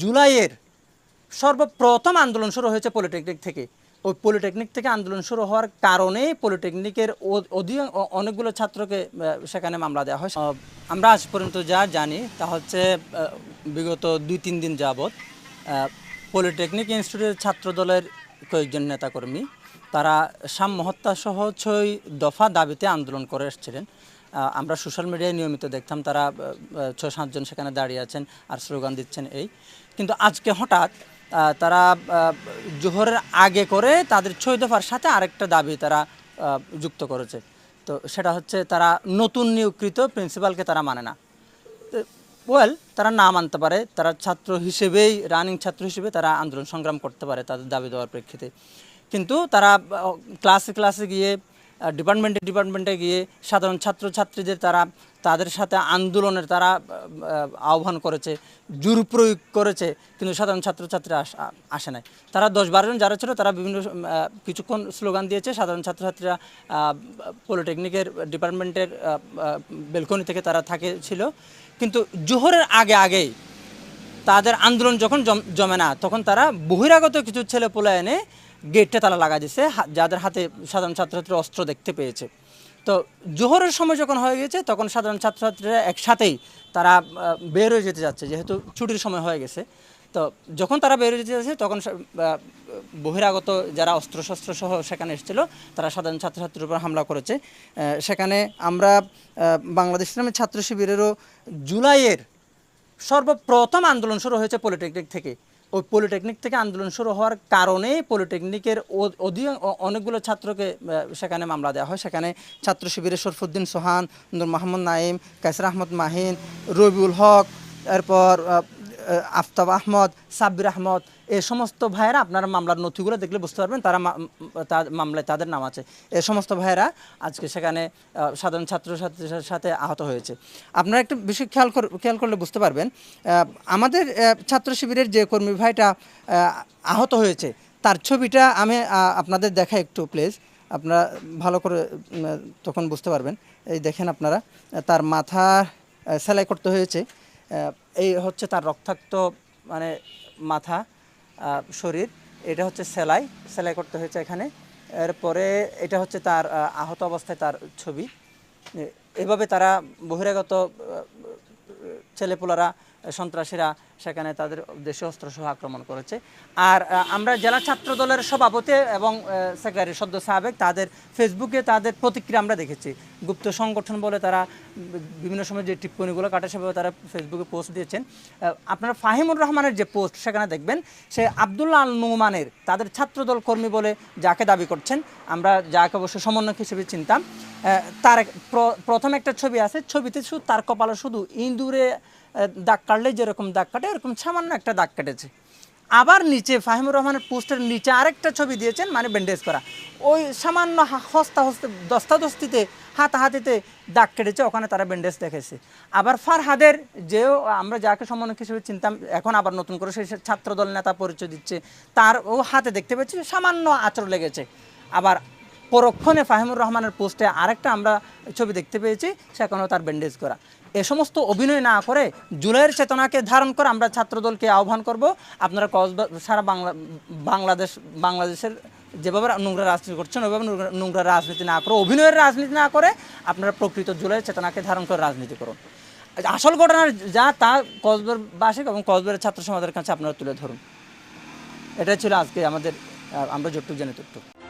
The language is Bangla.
জুলাইয়ের সর্বপ্রথম আন্দোলন শুরু হয়েছে পলিটেকনিক থেকে। ওই পলিটেকনিক থেকে আন্দোলন শুরু হওয়ার কারণে পলিটেকনিকের অনেকগুলো ছাত্রকে সেখানে মামলা দেওয়া হয়। আমরা আজ পর্যন্ত যা জানি তা হচ্ছে বিগত দুই তিন দিন যাবৎ পলিটেকনিক ইনস্টিটিউটের ছাত্র দলের কয়েকজন নেতাকর্মী তারা সাম্য হত্যা সহ ছয় দফা দাবিতে আন্দোলন করে এসেছিলেন। আমরা সোশ্যাল মিডিয়ায় নিয়মিত দেখতাম তারা ছয় সাতজন সেখানে দাঁড়িয়ে আছেন আর স্লোগান দিচ্ছেন এই। কিন্তু আজকে হঠাৎ তারা জোহরের আগে করে তাদের ছয় দফার সাথে আরেকটা দাবি তারা যুক্ত করেছে। তো সেটা হচ্ছে তারা নতুন নিয়োগকৃত প্রিন্সিপালকে তারা মানে না। ওয়েল, তারা না মানতে পারে। তারা ছাত্র হিসেবেই, রানিং ছাত্র হিসেবে তারা আন্দোলন সংগ্রাম করতে পারে তাদের দাবি দেওয়ার প্রেক্ষিতে। কিন্তু তারা ক্লাসে ক্লাসে গিয়ে ডিপার্টমেন্টে ডিপার্টমেন্টে গিয়ে সাধারণ ছাত্রছাত্রীদের তারা তাদের সাথে আন্দোলনের তারা আহ, আহ, আহ্বান করেছে জোর প্রয়োগ করেছে কিন্তু সাধারণ ছাত্রছাত্রীরা আস- নাই। তারা দশ বারোজন যারা ছিল তারা বিভিন্ন কিছুক্ষণ স্লোগান দিয়েছে সাধারণ ছাত্রছাত্রীরা পলিটেকনিকের ডিপার্টমেন্টের বেলকনি থেকে তারা থাকে ছিল। কিন্তু জোহরের আগে আগেই তাদের আন্দোলন যখন জম- জমে না তখন তারা বহিরাগত কিছু ছেলে পোলা এনে গেটটা তালা লাগা দিছে যাদের হাতে সাধারণ ছাত্রছাত্রী অস্ত্র দেখতে পেয়েছে। তো জোহরের সময় যখন হয়ে গেছে, তখন সাধারণ ছাত্রছাত্রীরা একসাথেই তারা বের হয়ে যেতে যাচ্ছে, যেহেতু ছুটির সময় হয়ে গেছে। তো যখন তারা বের হয়ে যেতে যাচ্ছে, তখন বহিরাগত যারা অস্ত্রশস্ত্র সহ সেখানে এসেছিল, তারা সাধারণ ছাত্রছাত্রীর উপর হামলা করেছে। সেখানে আমরা বাংলাদেশ ইসলামের ছাত্র শিবিরেরও জুলাইয়ের সর্বপ্রথম আন্দোলন শুরু হয়েছে পলিটেকনিক থেকে। ওই পলিটেকনিক থেকে আন্দোলন শুরু হওয়ার কারণে পলিটেকনিকের অ- অধিক অনেকগুলো ছাত্রকে সেখানে মামলা দেওয়া হয়। সেখানে ছাত্র শিবিরের শরফুদ্দিন সোহান নূর মাহমুদ নাইম কাইসার আহমদ মাহিন, রবিউল হক, এরপর আফতাব আহমদ, সাব্বির আহমদ এই সমস্ত ভাইয়েরা আপনারা মামলার নথিগুলো দেখলে বুঝতে পারবেন, তারা মামলায় তাদের নাম আছে। এই সমস্ত ভাইয়েরা আজকে সেখানে সাধারণ ছাত্রছাত্রীদের সাথে আহত হয়েছে। আপনারা একটু বিষয় খেয়াল খেয়াল করলে বুঝতে পারবেন আমাদের ছাত্র শিবিরের যে কর্মী ভাইটা আহত হয়েছে, তার ছবিটা আমি আপনাদের দেখা একটু প্লিজ আপনারা ভালো করে তখন বুঝতে পারবেন। এই দেখেন আপনারা, তার মাথা সেলাই করতে হয়েছে। এই হচ্ছে তার রক্তাক্ত মানে মাথা শরীর। এটা হচ্ছে সেলাই সেলাই করতে হয়েছে এখানে। এরপরে এটা হচ্ছে তার আহত অবস্থায় তার ছবি। এভাবে তারা বহিরাগত ছেলেপুলারা, সন্ত্রাসীরা সেখানে তাদের দেশীয় অস্ত্রসহ আক্রমণ করেছে। আর আমরা জেলা ছাত্র দলের সভাপতি এবং সেক্রেটারি সদ্য সাবেক তাদের ফেসবুকে তাদের প্রতিক্রিয়া আমরা দেখেছি। গুপ্ত সংগঠন বলে তারা বিভিন্ন সময় যে টিপ্পণীগুলো কাটে সেভাবে তারা ফেসবুকে পোস্ট দিয়েছেন। আপনারা ফাহিমুর রহমানের যে পোস্ট সেখানে দেখবেন, সে আবদুল্লাহ আল নুমানের তাদের ছাত্রদল কর্মী বলে যাকে দাবি করছেন, আমরা যাকে অবশ্য সমন্বয়ক হিসেবে চিনতাম তার প্রথম একটা ছবি আছে, ছবিতে শুধু তার কপালে শুধু ইঁদুরে দাগ কাটলে যেরকম দাগ কাটে এরকম সামান্য একটা দাগ কেটেছে। আবার নিচে ফাহিমুর রহমানের পোস্টের নিচে আরেকটা ছবি দিয়েছেন মানে ব্যান্ডেজ করা। ওই সামান্য হস্তা হস্তে দস্তাদস্তিতে, হাতাহাতিতে দাগ কেটেছে, ওখানে তারা ব্যান্ডেজ দেখেছে। আবার ফারহাদের যেও আমরা যাকে সমন্বয়ক হিসেবে চিনতাম, এখন আবার নতুন করে সেই ছাত্রদল নেতা পরিচয় দিচ্ছে, তার ও হাতে দেখতে পাচ্ছি সামান্য আচর লেগেছে। আবার পরক্ষণে ফাহিমুর রহমানের পোস্টে আরেকটা আমরা ছবি দেখতে পেয়েছি সেখানেও তার ব্যান্ডেজ করা। এ সমস্ত অভিনয় না করে জুলাইয়ের চেতনাকে ধারণ করে আমরা ছাত্রদলকে আহ্বান করব। আপনারা কক্সবা সারা বাংলা, বাংলাদেশ, বাংলাদেশের যেভাবে নোংরা রাজনীতি করছেন, ওইভাবে নোংরা- রাজনীতি না করে, অভিনয়ের রাজনীতি না করে আপনারা প্রকৃত জুলাইয়ের চেতনাকে ধারণ করে রাজনীতি করুন। আসল ঘটনার যা তা কক্সবারবাসী এবং কক্সবারের ছাত্র সমাজের কাছে আপনারা তুলে ধরুন। এটাই ছিল আজকে আমাদের আমরা যতটুকু জানি ততটুকু